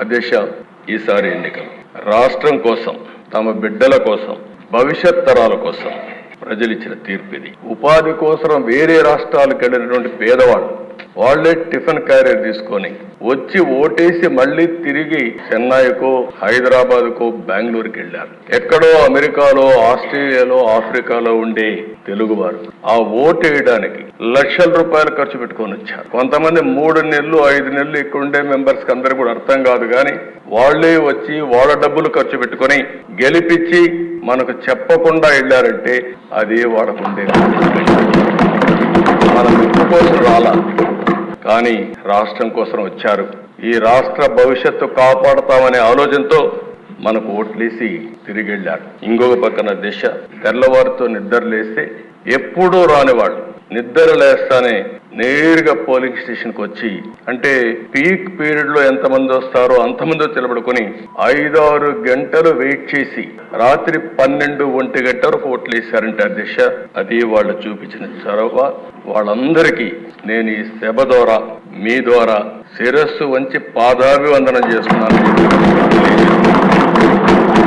అధ్యక్ష ఈసారి ఎన్నికలు. రాష్ట్రం కోసం తమ బిడ్డల కోసం భవిష్యత్ తరాల కోసం ప్రజలు ఇచ్చిన తీర్పు ఇది ఉపాధి కోసం వేరే రాష్ట్రాలకు వెళ్ళినటువంటి పేదవాళ్ళు వాళ్ళే టిఫిన్ క్యారియర్ తీసుకొని వచ్చి ఓటేసి మళ్ళీ తిరిగి చెన్నైకో హైదరాబాద్కో బెంగళూరుకి వెళ్ళారు. ఎక్కడో అమెరికాలో ఆస్ట్రేలియాలో ఆఫ్రికాలో ఉండే తెలుగువారు ఆ ఓటు వేయడానికి లక్షల రూపాయలు ఖర్చు పెట్టుకొని వచ్చారు. కొంతమంది మూడు నెలలు ఐదు నెలలు ఇక్కడ ఉండే మెంబర్స్కి అందరు కూడా అర్థం కాదు కానీ వాళ్ళే వచ్చి వాళ్ళ డబ్బులు ఖర్చు పెట్టుకొని గెలిపించి మనకు చెప్పకుండా వెళ్ళారంటే అదే వాళ్ళకు మనం ఇంటికోసం రాలా. కానీ రాష్ట్రం కోసం వచ్చారు. ఈ రాష్ట్ర భవిష్యత్తు కాపాడతామనే ఆలోచనతో మనకు ఓట్లేసి తిరిగి ఇంకొక పక్కన దిశ తెల్లవారితో నిద్ర లేస్తే ఎప్పుడూ రానివాడు నిద్ర లేస్తానే నేరుగా పోలింగ్ స్టేషన్కి వచ్చి అంటే పీక్ పీరియడ్లో ఎంతమంది వస్తారో అంతమంది తెలబడుకొని ఐదారు గంటలు వెయిట్ చేసి రాత్రి పన్నెండు ఒంటి గంట వరకు ఓట్లు వేశారంటే అధ్యక్ష అది వాళ్ళు చూపించిన చొరవ. వాళ్ళందరికీ నేను ఈ సభ ద్వారా మీ ద్వారా శిరస్సు వంచి పాదాభివందనం చేస్తున్నాను